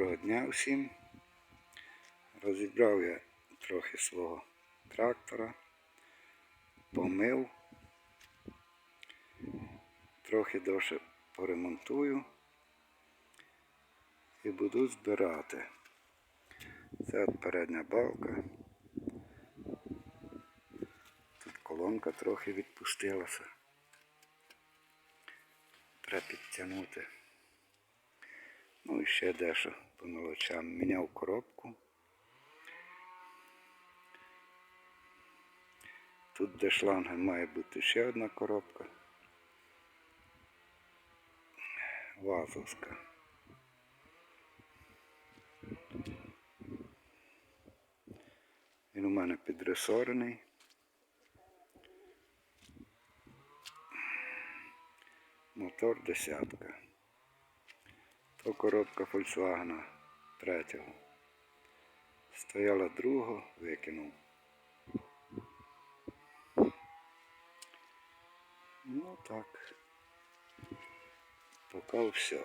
Доброго дня всім. Розібрав я трохи свого трактора, помив, трохи довше поремонтую і буду збирати. Це передня балка. Тут колонка трохи відпустилася. Треба підтягнути. Ну і ще дещо по мелочам. Міняв коробку. Тут де шланги має бути ще одна коробка. Вазовська. Він у мене підресорений. Мотор десятка. То коробка Volkswagen третього. Стояла другого, викинув. Ну так. Поки все.